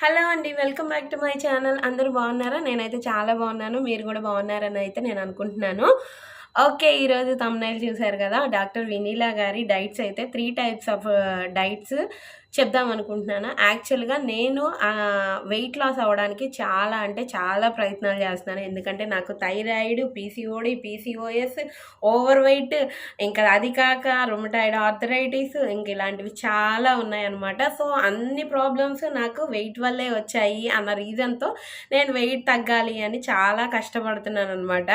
Hello అండి welcome back to my channel. అందరూ బాగున్నారా? నేనైతే చాలా బాగున్నాను. మీరు కూడా బాగున్నారని అయితే నేను అనుకుంటున్నాను. ఓకే ఈరోజు తమ్నైల్ చూశారు కదా డాక్టర్ వినీలా గారి డైట్స్ అయితే త్రీ టైప్స్ ఆఫ్ డైట్స్. చెప్దాం అనుకుంటున్నాను. యాక్చువల్గా నేను వెయిట్ లాస్ అవ్వడానికి చాలా అంటే చాలా ప్రయత్నాలు చేస్తున్నాను. ఎందుకంటే నాకు thyroid PCOD PCOS overweight ఇంకా అది కాక రొమటాయిడ్ ఆర్థరైటిస్ ఇంక ఇలాంటివి చాలా ఉన్నాయన్నమాట. సో అన్ని ప్రాబ్లమ్స్ నాకు వెయిట్ వల్లే వచ్చాయి అన్న రీజన్తో నేను వెయిట్ తగ్గాలి అని చాలా కష్టపడుతున్నాను అనమాట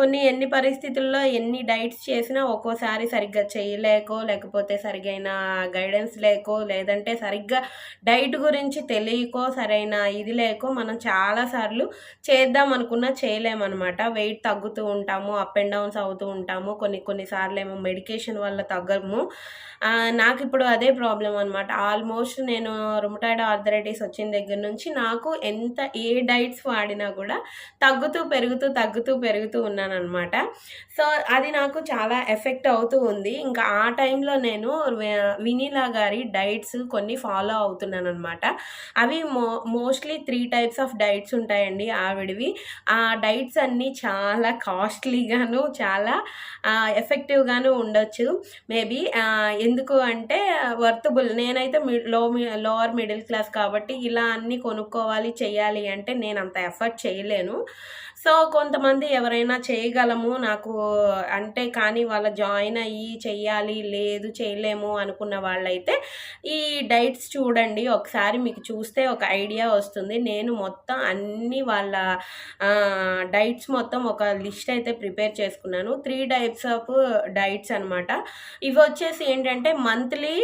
కొన్ని ఎన్ని పరిస్థితుల్లో ఎన్ని డైట్స్ చేసినా ఒక్కోసారి సరిగ్గా చేయలేకో లేకపోతే సరిగైన గైడెన్స్ లేకో లేదంటే సరిగ్గా డైట్ గురించి తెలియకో సరైన ఇది లేకో మనం చాలాసార్లు చేద్దాం అనుకున్నా చేయలేమన్నమాట. వెయిట్ తగ్గుతూ ఉంటాము అప్ అండ్ డౌన్స్ అవుతూ ఉంటాము. కొన్ని కొన్నిసార్లు ఏమో మెడికేషన్ వల్ల తగ్గము. నాకు ఇప్పుడు అదే ప్రాబ్లం అనమాట ఆల్మోస్ట్ నేను రుమటాయిడ్ ఆర్థరైటిస్ వచ్చిన దగ్గర నుంచి నాకు ఎంత ఏ డైట్స్ వాడినా కూడా తగ్గుతూ పెరుగుతూ తగ్గుతూ పెరుగుతూ ఉన్నాను అనమాట సో అది నాకు చాలా ఎఫెక్ట్ అవుతూ ఉంది. ఇంకా ఆ టైంలో నేను వినీలా గారి డైట్స్ కొన్ని ఫాలో అవుతున్నాను అనమాట అవి మో mostly three types of diets ఉంటాయండి ఆవిడవి. ఆ డైట్స్ అన్నీ చాలా కాస్ట్లీగాను చాలా ఎఫెక్టివ్గాను ఉండొచ్చు. మేబీ ఎందుకు అంటే వర్తబుల్. నేనైతే లో లోవర్ మిడిల్ క్లాస్ కాబట్టి ఇలా అన్నీ కొనుక్కోవాలి చేయాలి అంటే నేను అంత ఎఫర్ట్ చేయలేను. సో కొంతమంది ఎవరైనా చేయగలము నాకు అంటే కానీ వాళ్ళ జాయిన్ అయ్యి చెయ్యాలి లేదు చేయలేము అనుకున్న వాళ్ళైతే ఈ డైట్స్ చూడండి. ఒకసారి మీకు చూస్తే ఒక ఐడియా వస్తుంది. నేను మొత్తం అన్ని వాళ్ళ డైట్స్ మొత్తం ఒక లిస్ట్ అయితే ప్రిపేర్ చేసుకున్నాను. త్రీ టైప్స్ ఆఫ్ డైట్స్ అనమాట ఇవి వచ్చేసి ఏంటంటే మంత్లీ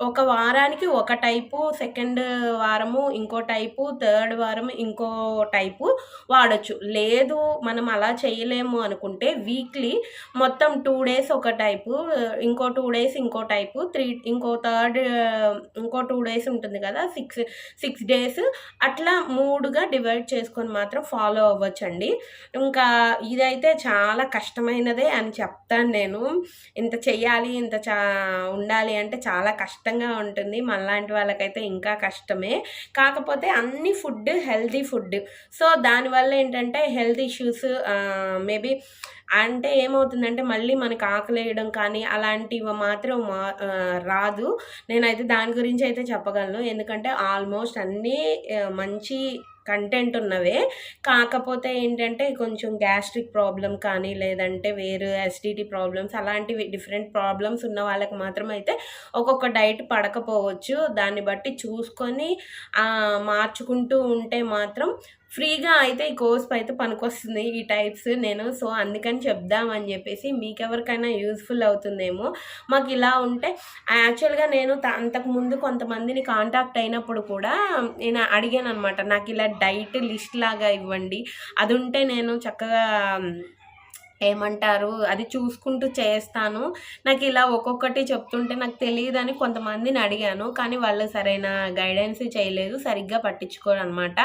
ఒక వారానికి ఒక టైపు సెకండ్ వారము ఇంకో టైపు థర్డ్ వారం ఇంకో టైపు వాడచ్చు. లేదు మనం అలా చేయలేము అనుకుంటే వీక్లీ మొత్తం టూ డేస్ ఒక టైపు ఇంకో టూ డేస్ ఇంకో టైపు త్రీ ఇంకో థర్డ్ ఇంకో టూ డేస్ ఉంటుంది కదా సిక్స్ సిక్స్ డేస్ అట్లా మూడుగా డివైడ్ చేసుకొని మాత్రం ఫాలో అవ్వచ్చండి. ఇంకా ఇదైతే చాలా కష్టమైనదే అని చెప్తాను నేను. ఇంత చేయాలి ఇంత చా ఉండాలి అంటే చాలా కష్టం కష్టంగా ఉంటుంది. మనలాంటి వాళ్ళకైతే ఇంకా కష్టమే. కాకపోతే అన్ని ఫుడ్ హెల్దీ ఫుడ్. సో దానివల్ల ఏంటంటే హెల్త్ ఇష్యూస్ మేబీ అంటే ఏమవుతుందంటే మళ్ళీ మనకు ఆకలేయడం కానీ అలాంటివి మాత్రం రాదు. నేనైతే దాని గురించి అయితే చెప్పగలను. ఎందుకంటే ఆల్మోస్ట్ అన్నీ మంచి కంటెంట్ ఉన్నవే. కాకపోతే ఏంటంటే కొంచెం గ్యాస్ట్రిక్ ప్రాబ్లం కానీ లేదంటే వేరు ఎస్డిటీ ప్రాబ్లమ్స్ అలాంటివి డిఫరెంట్ ప్రాబ్లమ్స్ ఉన్న వాళ్ళకి మాత్రం అయితే ఒక్కొక్క డైట్ పడకపోవచ్చు. దాన్ని బట్టి చూసుకొని మార్చుకుంటూ ఉంటే మాత్రం ఫ్రీగా అయితే ఈ కోర్స్ అయితే పనికొస్తుంది ఈ టైప్స్ నేను. సో అందుకని చెప్దామని చెప్పేసి మీకు ఎవరికైనా యూస్ఫుల్ అవుతుందేమో. మాకు ఇలా ఉంటే యాక్చువల్గా నేను అంతకు ముందు కొంతమందిని కాంటాక్ట్ అయినప్పుడు కూడా నేను అడిగాను అనమాట నాకు ఇలా డైట్ లిస్ట్ లాగా ఇవ్వండి. అది ఉంటే నేను చక్కగా ఏమంటారు? అది చూసుకుంటూ చేస్తాను. నాకు ఇలా ఒక్కొక్కటి చెప్తుంటే నాకు తెలియదని కొంతమందిని అడిగాను. కానీ వాళ్ళు సరైన గైడెన్స్ చేయలేదు. సరిగ్గా పట్టించుకోరు అనమాట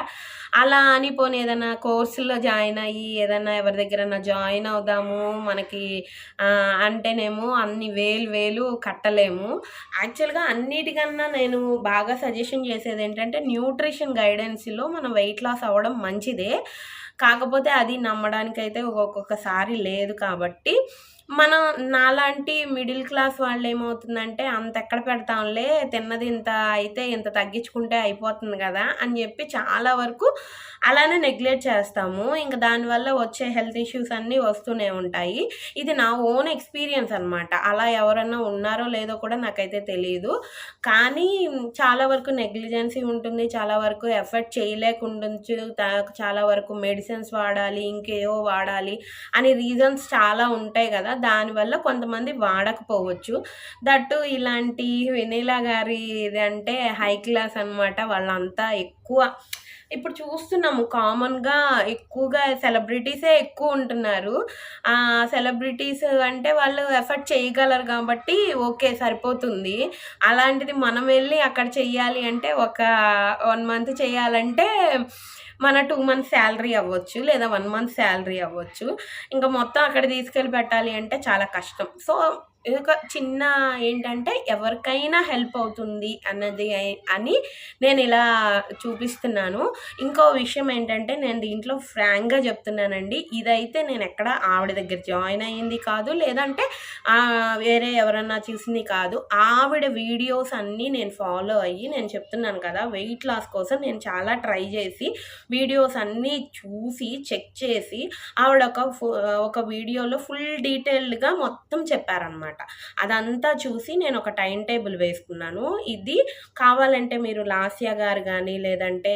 అలా అని పోనీ ఏదైనా కోర్సులో జాయిన్ అయ్యి ఏదైనా ఎవరి దగ్గర జాయిన్ అవుదాము మనకి అంటేనేమో అన్ని వేలు వేలు కట్టలేము. యాక్చువల్గా అన్నిటికన్నా నేను బాగా సజెషన్ చేసేది ఏంటంటే న్యూట్రిషన్ గైడెన్స్లో మనం వెయిట్ లాస్ అవ్వడం మంచిదే. కాకపోతే అది నమ్మడానికైతే ఒక్కొక్కసారి లేదు కాబట్టి మనం నాలాంటి మిడిల్ క్లాస్ వాళ్ళు ఏమవుతుందంటే అంత ఎక్కడ పెడతాంలే తిన్నది ఇంత అయితే ఇంత తగ్గించుకుంటే అయిపోతుంది కదా అని చెప్పి చాలా వరకు అలానే నెగ్లెక్ట్ చేస్తాము. ఇంకా దానివల్ల వచ్చే హెల్త్ ఇష్యూస్ అన్నీ వస్తూనే ఉంటాయి. ఇది నా ఓన్ ఎక్స్పీరియన్స్ అనమాట అలా ఎవరన్నా ఉన్నారో లేదో కూడా నాకైతే తెలియదు కానీ చాలా వరకు నెగ్లిజెన్సీ ఉంటుంది. చాలా వరకు ఎఫర్ట్ చేయలేకుండొచ్చు. చాలా వరకు మెడిసిన్స్ వాడాలి ఇంకేవో వాడాలి అని రీజన్స్ చాలా ఉంటాయి కదా. దానివల్ల కొంతమంది వాడకపోవచ్చు. దట్టు ఇలాంటి వెనీలా గారి ఇది అంటే హై క్లాస్ అనమాట వాళ్ళంతా ఎక్కువ ఇప్పుడు చూస్తున్నాము కామన్గా ఎక్కువగా సెలబ్రిటీసే ఎక్కువ ఉంటున్నారు. సెలబ్రిటీస్ అంటే వాళ్ళు ఎఫర్ట్ చేయగలరు కాబట్టి ఓకే సరిపోతుంది. అలాంటిది మనం వెళ్ళి అక్కడ చెయ్యాలి అంటే ఒక వన్ మంత్ చేయాలంటే మన టూ మంత్స్ శాలరీ అవ్వచ్చు లేదా వన్ మంత్ శాలరీ అవ్వచ్చు. ఇంకా మొత్తం అక్కడ తీసుకెళ్ళి పెట్టాలి అంటే చాలా కష్టం. సో ఒక చిన్న ఏంటంటే ఎవరికైనా హెల్ప్ అవుతుంది అన్నది అని నేను ఇలా చూపిస్తున్నాను. ఇంకో విషయం ఏంటంటే నేను దీంట్లో ఫ్రాంక్గా చెప్తున్నానండి. ఇదైతే నేను ఎక్కడ ఆవిడ దగ్గర జాయిన్ అయ్యింది కాదు లేదంటే వేరే ఎవరన్నా చూసింది కాదు. ఆవిడ వీడియోస్ అన్నీ నేను ఫాలో అయ్యి నేను చెప్తున్నాను కదా వెయిట్ లాస్ కోసం నేను చాలా ట్రై చేసి వీడియోస్ అన్నీ చూసి చెక్ చేసి ఆవిడ ఒక ఫు- ఒక వీడియోలో ఫుల్ డీటెయిల్డ్గా మొత్తం చెప్పారనమాట అదంతా చూసి నేను ఒక టైం టేబుల్ వేసుకున్నాను. ఇది కావాలంటే మీరు లాస్య గారు కానీ లేదంటే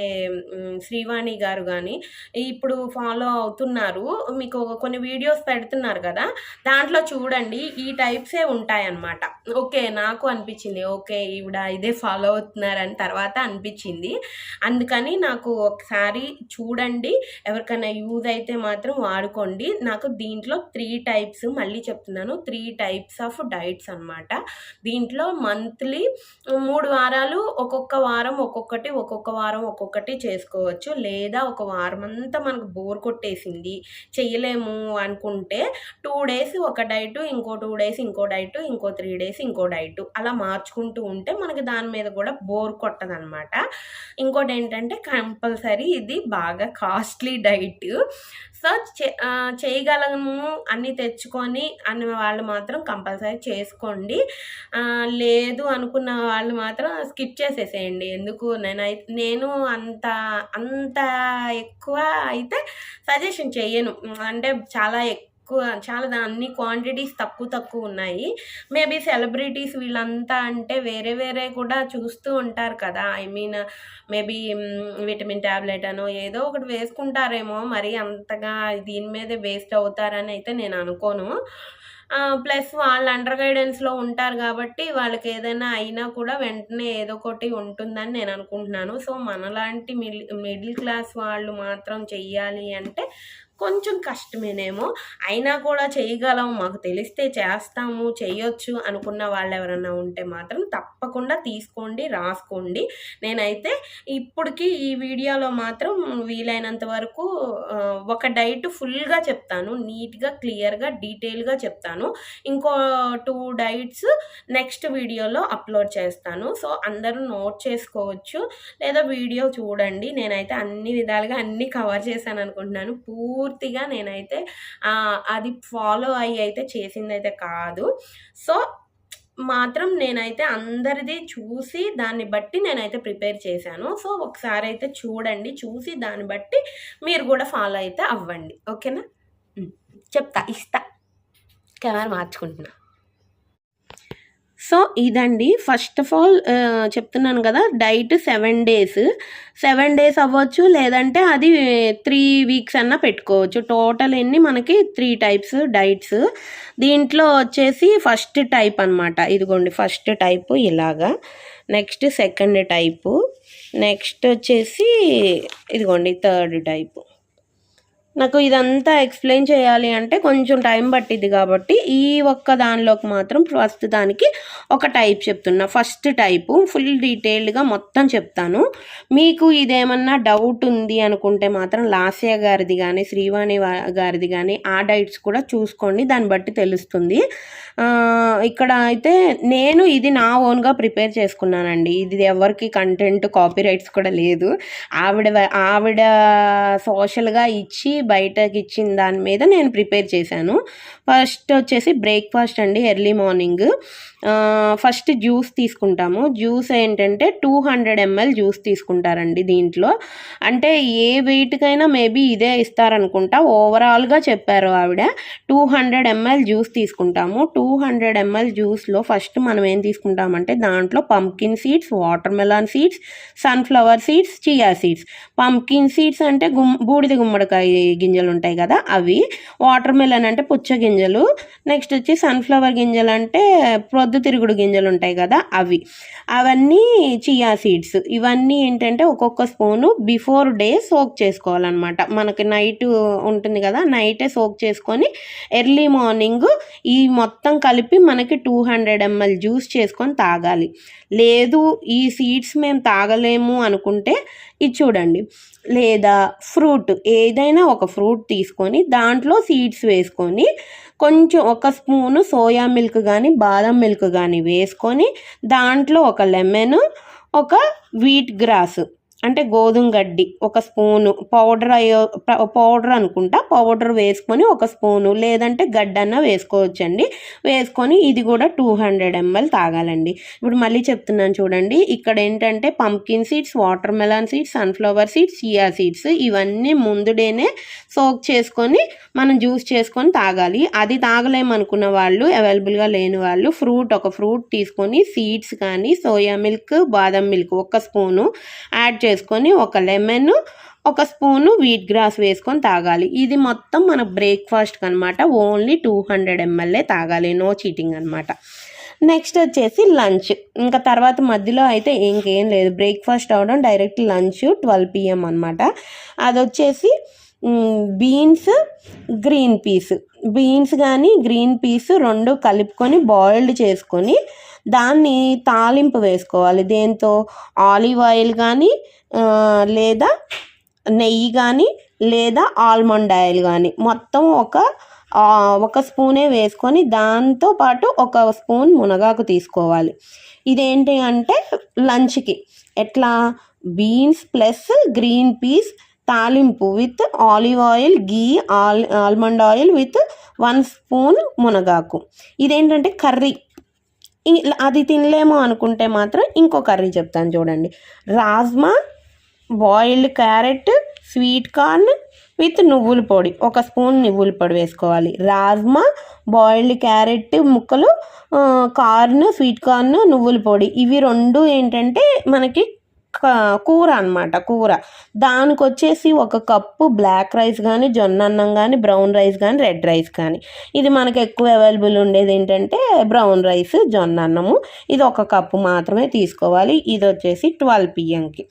శ్రీవాణి గారు కానీ ఇప్పుడు ఫాలో అవుతున్నారు. మీకు కొన్ని వీడియోస్ పెడుతున్నారు కదా దాంట్లో చూడండి. ఈ టైప్సే ఉంటాయన్నమాట. ఓకే నాకు అనిపించింది. ఓకే ఈవిడ ఇదే ఫాలో అవుతున్నారని తర్వాత అనిపించింది. అందుకని నాకు ఒకసారి చూడండి. ఎవరికైనా యూజ్ అయితే మాత్రం వాడుకోండి. నాకు దీంట్లో త్రీ టైప్స్ మళ్ళీ చెప్తున్నాను. త్రీ టైప్స్ ఆఫ్ డైట్స్ అనమాట దీంట్లో మంత్లీ మూడు వారాలు ఒక్కొక్క వారం ఒక్కొక్కటి ఒక్కొక్క వారం ఒక్కొక్కటి చేసుకోవచ్చు. లేదా ఒక వారం అంతా మనకు బోర్ కొట్టేసింది చెయ్యలేము అనుకుంటే టూ డేస్ ఒక డైట్ ఇంకో టూ డేస్ ఇంకో డైట్ ఇంకో త్రీ డేస్ ఇంకో డైట్ అలా మార్చుకుంటూ ఉంటే మనకి దాని మీద కూడా బోర్ కొట్టదనమాట ఇంకోటి ఏంటంటే కంపల్సరీ ఇది బాగా కాస్ట్లీ డైట్. సో చే- చేయగలము అన్నీ తెచ్చుకొని అన్న వాళ్ళు మాత్రం కంపల్సరీ చేసుకోండి. లేదు అనుకున్న వాళ్ళు మాత్రం స్కిప్ చేసేసేయండి. ఎందుకు? నేనైతే నేను అంత అంత ఎక్కువ అయితే సజెషన్ చేయను అంటే చాలా ఎక్కువ చాలా దాన్ని క్వాంటిటీస్ తక్కువ తక్కువ ఉన్నాయి. మేబీ సెలబ్రిటీస్ వీళ్ళంతా అంటే వేరే వేరే కూడా చూస్తూ ఉంటారు కదా. I mean maybe vitamin tablet అనో ఏదో ఒకటి వేసుకుంటారేమో. మరి అంతగా దీని మీదే వేస్ట్ అవుతారని అయితే నేను అనుకోను. ప్లస్ వాళ్ళ అండర్ గైడెన్స్లో ఉంటారు కాబట్టి వాళ్ళకి ఏదైనా అయినా కూడా వెంటనే ఏదో ఒకటి ఉంటుందని నేను అనుకుంటున్నాను. సో మనలాంటి మిడిల్ మిడిల్ క్లాస్ వాళ్ళు మాత్రం చెయ్యాలి అంటే కొంచెం కష్టమేనేమో. అయినా కూడా చేయగలం మాకు తెలిస్తే చేస్తాము చేయొచ్చు అనుకున్న వాళ్ళు ఎవరైనా ఉంటే మాత్రం తప్పకుండా తీసుకోండి రాసుకోండి. నేనైతే ఇప్పటికి ఈ వీడియోలో మాత్రం వీలైనంత వరకు ఒక డైట్ ఫుల్గా చెప్తాను. నీట్గా క్లియర్గా డీటెయిల్గా చెప్తాను. ఇంకో టూ డైట్స్ నెక్స్ట్ వీడియోలో అప్లోడ్ చేస్తాను. సో అందరూ నోట్ చేసుకోవచ్చు లేదా వీడియో చూడండి. నేనైతే అన్ని విధాలుగా అన్ని కవర్ చేశాను అనుకుంటున్నాను. పూర్తి పూర్తిగా నేనైతే అది ఫాలో అయ్యి అయితే చేసిందైతే కాదు. సో మాత్రం నేనైతే అందరిది చూసి దాన్ని బట్టి నేనైతే ప్రిపేర్ చేశాను. సో ఒకసారి అయితే చూడండి చూసి దాన్ని బట్టి మీరు కూడా ఫాలో అయితే అవ్వండి. ఓకేనా? చెప్తా ఇస్తా. కెమెరా మార్చుకుంటున్నా. సో ఇదండి. ఫస్ట్ ఆఫ్ ఆల్ చెప్తున్నాను కదా diet seven days. Seven days అవ్వచ్చు లేదంటే అది త్రీ వీక్స్ అన్నా పెట్టుకోవచ్చు. టోటల్ ఎన్ని? మనకి త్రీ టైప్స్ డైట్స్. దీంట్లో వచ్చేసి ఫస్ట్ టైప్ అనమాట ఇదిగోండి ఫస్ట్ టైపు ఇలాగా. నెక్స్ట్ సెకండ్ టైపు నెక్స్ట్ వచ్చేసి ఇదిగోండి థర్డ్ టైపు నాకు ఇదంతా ఎక్స్ప్లెయిన్ చేయాలి అంటే కొంచెం టైం పట్టింది కాబట్టి ఈ ఒక్క దానిలోకి మాత్రం ప్రస్తుతానికి ఒక టైప్ చెప్తున్నా. ఫస్ట్ టైపు ఫుల్ డీటెయిల్డ్గా మొత్తం చెప్తాను. మీకు ఇదేమన్నా డౌట్ ఉంది అనుకుంటే మాత్రం లాస్య గారిది కానీ శ్రీవాణి గారిది కానీ ఆ డైట్స్ కూడా చూసుకోండి. దాన్ని బట్టి తెలుస్తుంది. ఇక్కడ అయితే నేను ఇది నా ఓన్గా ప్రిపేర్ చేసుకున్నానండి. ఇది ఎవరికి కంటెంట్ కాపీ రైట్స్ కూడా లేదు. ఆవిడ ఆవిడ సోషల్గా ఇచ్చి బయటకి ఇచ్చిన దాని మీద నేను ప్రిపేర్ చేశాను. ఫస్ట్ వచ్చేసి బ్రేక్ఫాస్ట్ అండి ఎర్లీ మార్నింగ్. ఫస్ట్ జ్యూస్ తీసుకుంటాము. జ్యూస్ ఏంటంటే టూ హండ్రెడ్ ఎంఎల్ జ్యూస్ తీసుకుంటారండి దీంట్లో. అంటే ఏ వెయిట్కైనా మేబీ ఇదే ఇస్తారనుకుంటా. ఓవరాల్గా చెప్పారు ఆవిడ. టూ హండ్రెడ్ ఎంఎల్ జ్యూస్ తీసుకుంటాము. టూ హండ్రెడ్ ఎంఎల్ జ్యూస్లో ఫస్ట్ మనం ఏం తీసుకుంటామంటే దాంట్లో pumpkin seeds watermelon seeds sunflower seeds chia seeds pumpkin seeds అంటే గుమ్ బూడిద గుమ్మడికాయ గింజలు ఉంటాయి కదా అవి. వాటర్ మెలన్ అంటే పుచ్చ గింజలు. నెక్స్ట్ వచ్చి సన్ఫ్లవర్ గింజలు అంటే పొద్దుతిరుగుడు గింజలు ఉంటాయి కదా అవి. అవన్నీ చియా సీడ్స్ ఇవన్నీ ఏంటంటే ఒక్కొక్క స్పూను బిఫోర్ డే సోక్ చేసుకోవాలన్నమాట. మనకి నైట్ ఉంటుంది కదా నైటే సోక్ చేసుకొని ఎర్లీ మార్నింగ్ ఈ మొత్తం కలిపి మనకి టూ హండ్రెడ్ ఎంఎల్ జ్యూస్ చేసుకొని తాగాలి. లేదు ఈ సీడ్స్ మేము తాగలేము అనుకుంటే ఇది చూడండి. లేదా ఫ్రూట్ ఏదైనా ఒక ఫ్రూట్ తీసుకొని దాంట్లో సీడ్స్ వేసుకొని కొంచెం ఒక స్పూను సోయా మిల్క్ కానీ బాదం మిల్క్ కానీ వేసుకొని దాంట్లో ఒక లెమన్ ఒక వీట్ గ్రాస్ అంటే గోధుమ గడ్డి ఒక స్పూను పౌడర్ అయ్యో పౌడర్ అనుకుంటా పౌడర్ వేసుకొని ఒక స్పూను లేదంటే గడ్డన్న వేసుకోవచ్చండి. వేసుకొని ఇది కూడా టూ హండ్రెడ్ ఎంఎల్ తాగాలండి. ఇప్పుడు మళ్ళీ చెప్తున్నాను చూడండి ఇక్కడ ఏంటంటే pumpkin seeds watermelon seeds sunflower seeds chia seeds ఇవన్నీ ముందుడేనే సోక్ చేసుకొని మనం జ్యూస్ చేసుకొని తాగాలి. అది తాగలేమనుకున్న వాళ్ళు అవైలబుల్గా లేని వాళ్ళు ఫ్రూట్ ఒక ఫ్రూట్ తీసుకొని సీడ్స్ కానీ సోయా మిల్క్ బాదం మిల్క్ ఒక స్పూను యాడ్ చేసుకొని వేసుకొని ఒక లెమన్ ఒక స్పూను వీట్ గ్రాస్ వేసుకొని తాగాలి. ఇది మొత్తం మన బ్రేక్ఫాస్ట్కి అనమాట ఓన్లీ టూ హండ్రెడ్ ఎంఎల్ఏ తాగాలి. నో చీటింగ్ అనమాట నెక్స్ట్ వచ్చేసి లంచ్. ఇంకా తర్వాత మధ్యలో అయితే ఇంకేం లేదు. బ్రేక్ఫాస్ట్ అవడం డైరెక్ట్ లంచ్ ట్వెల్వ్ పిఎం అనమాట అది వచ్చేసి బీన్స్ గ్రీన్ పీస్ బీన్స్ కానీ గ్రీన్ పీస్ రెండు కలుపుకొని బాయిల్డ్ చేసుకొని దాన్ని తాలింపు వేసుకోవాలి. దేంతో? ఆలివ్ ఆయిల్ కానీ లేదా నెయ్యి కానీ లేదా ఆల్మండ్ ఆయిల్ కానీ మొత్తం ఒక ఒక స్పూనే వేసుకొని దాంతో పాటు ఒక స్పూన్ మునగాకు తీసుకోవాలి. ఇదేంటి అంటే లంచ్కి. ఎట్లా? బీన్స్ ప్లస్ గ్రీన్ పీస్ తాలింపు with olive oil ghee all almond oil with one spoon మునగాకు. ఇదేంటంటే కర్రీ. అది తినలేము అనుకుంటే మాత్రం ఇంకో కర్రీ చెప్తాను చూడండి. Rajma boiled carrot sweet corn with నువ్వుల పొడి. ఒక స్పూన్ నువ్వుల పొడి వేసుకోవాలి. రాజ్మా బాయిల్డ్ క్యారెట్ ముక్కలు కార్న్ స్వీట్ కార్న్ నువ్వుల పొడి. ఇవి రెండు ఏంటంటే మనకి కూర అన్నమాట కూర. దానికి వచ్చేసి ఒక కప్పు బ్లాక్ రైస్ కానీ జొన్న అన్నం కానీ బ్రౌన్ రైస్ కానీ రెడ్ రైస్ కానీ ఇది మనకు ఎక్కువ అవైలబుల్ ఉండేది ఏంటంటే బ్రౌన్ రైస్ జొన్న అన్నము. ఇది ఒక కప్పు మాత్రమే తీసుకోవాలి. ఇది వచ్చేసి ట్వెల్వ్ పిఎంకి.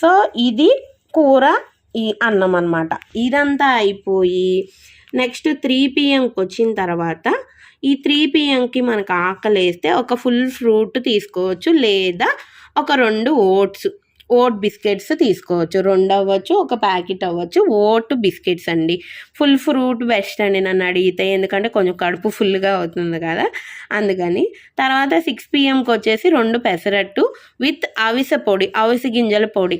సో ఇది కూర ఈ అన్నం అనమాట ఇదంతా అయిపోయి నెక్స్ట్ త్రీ పిఎంకి వచ్చిన తర్వాత ఈ త్రీ పిఎంకి మనకు ఆకలి వేస్తే ఒక ఫుల్ ఫ్రూట్ తీసుకోవచ్చు లేదా ఒక రెండు ఓట్స్. ఓట్ బిస్కెట్స్ తీసుకోవచ్చు. రెండు అవ్వచ్చు ఒక ప్యాకెట్ అవ్వచ్చు. ఓట్ బిస్కెట్స్ అండి. ఫుల్ ఫ్రూట్ బెస్ట్ అండి నన్ను అడిగితే ఎందుకంటే కొంచెం కడుపు ఫుల్గా అవుతుంది కదా. అందుకని తర్వాత సిక్స్ పిఎంకి వచ్చేసి రెండు పెసరట్టు విత్ అవిస పొడి అవిసె గింజల పొడి.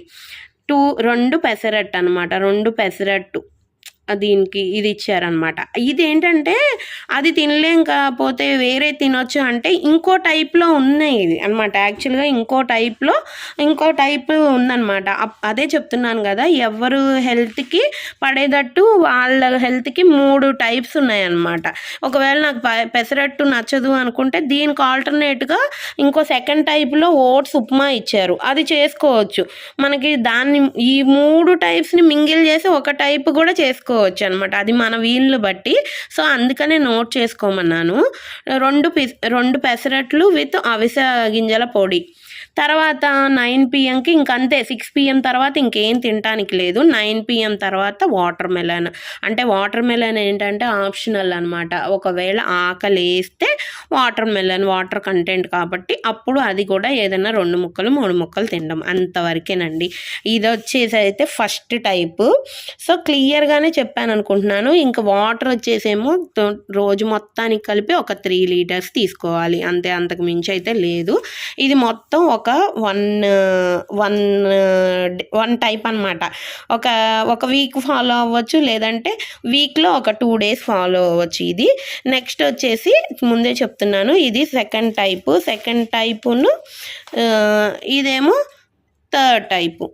టూ రెండు పెసరట్టు అనమాట రెండు పెసరట్టు. దీనికి ఇది ఇచ్చారనమాట ఇది ఏంటంటే అది తినలేం కాకపోతే వేరే తినొచ్చు అంటే ఇంకో టైప్లో ఉన్నాయి ఇది అనమాట యాక్చువల్గా ఇంకో టైప్లో ఇంకో టైప్ ఉందన్నమాట. అప్- అదే చెప్తున్నాను కదా ఎవరు హెల్త్కి పడేటట్టు వాళ్ళ హెల్త్కి మూడు టైప్స్ ఉన్నాయన్నమాట. ఒకవేళ నాకు ప- పెసరట్టు నచ్చదు అనుకుంటే దీనికి ఆల్టర్నేట్గా ఇంకో సెకండ్ టైప్లో ఓట్స్ ఉప్మా ఇచ్చారు. అది చేసుకోవచ్చు. మనకి దాన్ని ఈ మూడు టైప్స్ని మింగిల్ చేసి ఒక టైప్ కూడా చేసుకోవచ్చు. అనమాట అది మన వీళ్ళు బట్టి. సో అందుకనే నోట్ చేసుకోమన్నాను. రెండు రెండు పెసరట్లు విత్ అవిసె గింజల పొడి. తర్వాత నైన్ పిఎంకి ఇంకంతే సిక్స్ పిఎం తర్వాత ఇంకేం తినడానికి లేదు. నైన్ పిఎం తర్వాత వాటర్ మెలన్ అంటే వాటర్ మెలన్ ఏంటంటే ఆప్షనల్ అనమాట ఒకవేళ ఆకలి వేస్తే వాటర్ మెలన్ వాటర్ కంటెంట్ కాబట్టి అప్పుడు అది కూడా ఏదైనా రెండు ముక్కలు మూడు ముక్కలు తినడం అంతవరకేనండి. ఇది వచ్చేసి అయితే ఫస్ట్ టైపు సో క్లియర్గానే చెప్పాను అనుకుంటున్నాను. ఇంకా వాటర్ వచ్చేసేమో రోజు మొత్తానికి కలిపి ఒక త్రీ లీటర్స్ తీసుకోవాలి. అంతే అంతకు మించి అయితే లేదు. ఇది మొత్తం ఒక ఒక వన్ వన్ వన్ టైప్ అనమాట ఒక ఒక వీక్ ఫాలో అవ్వచ్చు లేదంటే వీక్లో ఒక టూ డేస్ ఫాలో అవ్వచ్చు ఇది. నెక్స్ట్ వచ్చేసి ముందే చెప్తున్నాను ఇది సెకండ్ టైపు సెకండ్ టైపును ఇదేమో థర్డ్ టైపు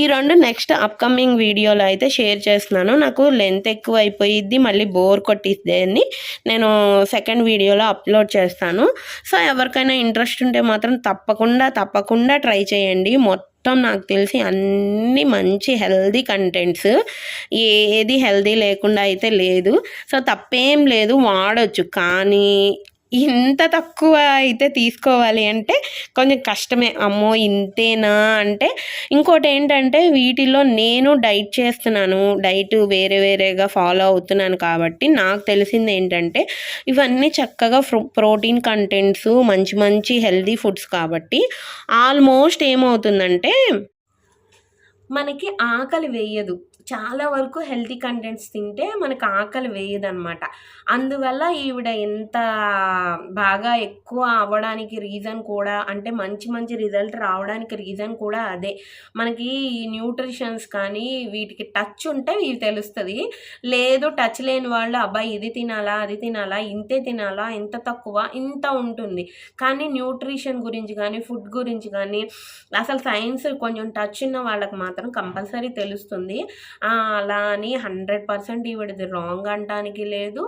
ఈ రెండు నెక్స్ట్ అప్కమింగ్ వీడియోలో అయితే షేర్ చేస్తున్నాను. నాకు లెంత్ ఎక్కువ అయిపోయిద్ది మళ్ళీ బోర్ కొట్టిద్దని నేను సెకండ్ వీడియోలో అప్లోడ్ చేస్తాను. సో ఎవరికైనా ఇంట్రెస్ట్ ఉంటే మాత్రం తప్పకుండా తప్పకుండా ట్రై చేయండి. మొత్తం నాకు తెలిసి అన్ని మంచి హెల్దీ కంటెంట్స్ ఏది హెల్దీ లేకుండా అయితే లేదు. సో తప్పేం లేదు వాడచ్చు. కానీ ఇంత తక్కువ అయితే తీసుకోవాలి అంటే కొంచెం కష్టమే. అమ్మో ఇంతేనా అంటే ఇంకోటి ఏంటంటే వీటిలో నేను డైట్ చేస్తున్నాను. డైట్ వేరే వేరేగా ఫాలో అవుతున్నాను కాబట్టి నాకు తెలిసింది ఏంటంటే ఇవన్నీ చక్కగా ప్రోటీన్ కంటెంట్స్ మంచి మంచి హెల్దీ ఫుడ్స్ కాబట్టి ఆల్మోస్ట్ ఏమవుతుందంటే మనకి ఆకలి వేయదు. చాలా వరకు హెల్తీ కంటెంట్స్ తింటే మనకు ఆకలి వేయదనమాట అందువల్ల ఈవిడ ఎంత బాగా ఎక్కువ అవ్వడానికి రీజన్ కూడా అంటే మంచి మంచి రిజల్ట్ రావడానికి రీజన్ కూడా అదే. మనకి ఈ న్యూట్రిషన్స్ కానీ వీటికి టచ్ ఉంటే ఇవి తెలుస్తుంది. లేదు టచ్ లేని వాళ్ళు అబ్బాయి ఇది తినాలా అది తినాలా ఇంతే తినాలా ఇంత తక్కువ ఇంత ఉంటుంది. కానీ న్యూట్రిషన్ గురించి కానీ ఫుడ్ గురించి కానీ అసలు సైన్స్ కొంచెం టచ్ ఉన్న వాళ్ళకి మాత్రం కంపల్సరీ తెలుస్తుంది. అలా అని హండ్రెడ్ పర్సెంట్ ఈవిడది రాంగ్ అంటానికి లేదు.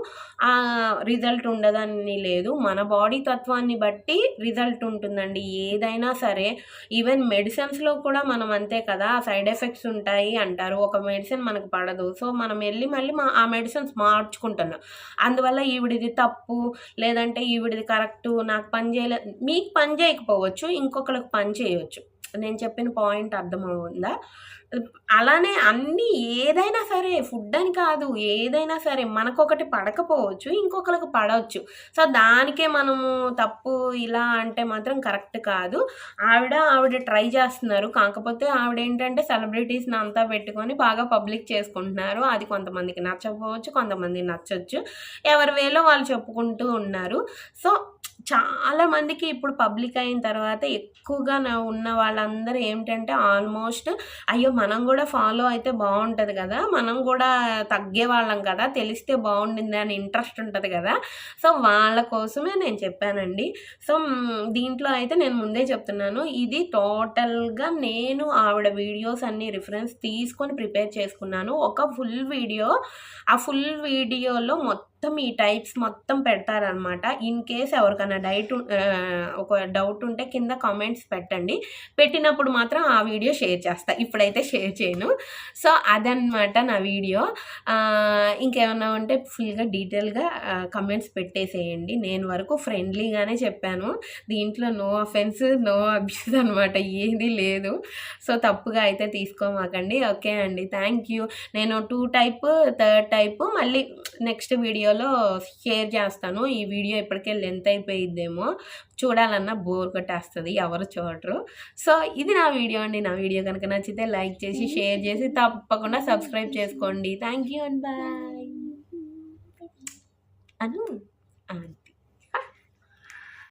రిజల్ట్ ఉండదని లేదు. మన బాడీ తత్వాన్ని బట్టి రిజల్ట్ ఉంటుందండి. ఏదైనా సరే ఈవెన్ మెడిసిన్స్లో కూడా మనం అంతే కదా సైడ్ ఎఫెక్ట్స్ ఉంటాయి అంటారు. ఒక మెడిసిన్ మనకు పడదు. సో మనం వెళ్ళి మళ్ళీ మా ఆ మెడిసిన్స్ మార్చుకుంటున్నాం. అందువల్ల ఈవిడిది తప్పు లేదంటే ఈవిడిది కరెక్ట్ నాకు పని చేయలే మీకు పని చేయకపోవచ్చు ఇంకొకరికి పని చేయవచ్చు నేను చెప్పిన పాయింట్ అర్థమవుందా? అలానే అన్నీ ఏదైనా సరే ఫుడ్ అని కాదు ఏదైనా సరే మనకొకటి పడకపోవచ్చు ఇంకొకరికి పడవచ్చు సో దానికే మనము తప్పు ఇలా అంటే మాత్రం కరెక్ట్ కాదు. ఆవిడ ఆవిడ ట్రై చేస్తున్నారు. కాకపోతే ఆవిడ ఏంటంటే సెలబ్రిటీస్ని అంతా పెట్టుకొని బాగా పబ్లిక్ చేసుకుంటున్నారు. అది కొంతమందికి నచ్చకపోవచ్చు కొంతమందికి నచ్చవచ్చు ఎవరి వేలో వాళ్ళు చెప్పుకుంటూ ఉన్నారు. సో చాలా మందికి ఇప్పుడు పబ్లిక్ అయిన తర్వాత ఎక్కువగా ఉన్న వాళ్ళందరూ ఏమిటంటే ఆల్మోస్ట్ అయ్యో మనం కూడా కూడా ఫాలో అయితే బాగుంటుంది కదా. మనం కూడా తగ్గే వాళ్ళం కదా. తెలిస్తే బాగుండింది అని ఇంట్రెస్ట్ ఉంటుంది కదా. సో వాళ్ళ కోసమే నేను చెప్పానండి. సో దీంట్లో అయితే నేను ముందే చెప్తున్నాను. ఇది టోటల్గా నేను ఆవిడ వీడియోస్ అన్ని రిఫరెన్స్ తీసుకొని ప్రిపేర్ చేసుకున్నాను. ఒక ఫుల్ వీడియో ఆ ఫుల్ వీడియోలో మొత్తం ఈ టైప్స్ మొత్తం పెడతారనమాట ఇన్ కేస్ ఎవరికైనా డైట్ ఒక డౌట్ ఉంటే కింద కామెంట్స్ పెట్టండి. పెట్టినప్పుడు మాత్రం ఆ వీడియో షేర్ చేస్తా. ఇప్పుడైతే షేర్ చేయను. సో అదనమాట నా వీడియో. ఇంకేమన్నా ఉంటే ఫుల్గా డీటెయిల్గా కమెంట్స్ పెట్టేసేయండి. నేను వరకు ఫ్రెండ్లీగానే చెప్పాను. దీంట్లో నో అఫెన్స్ నో అబ్యూస్ అనమాట ఏది లేదు. సో తప్పుగా అయితే తీసుకోమాకండి. ఓకే అండి. థ్యాంక్ యూ నేను టూ టైప్ థర్డ్ టైప్ మళ్ళీ నెక్స్ట్ వీడియో వీడియోలో షేర్ చేస్తాను. ఈ వీడియో ఇప్పటికే లెంత్ అయిపోయిద్దేమో. చూడాలన్నా బోర్ కొట్టేస్తుంది ఎవరు చూడరు. సో ఇది నా వీడియో అండి. నా వీడియో కనుక నచ్చితే లైక్ చేసి షేర్ చేసి తప్పకుండా సబ్స్క్రైబ్ చేసుకోండి. Thank you and bye. Anu.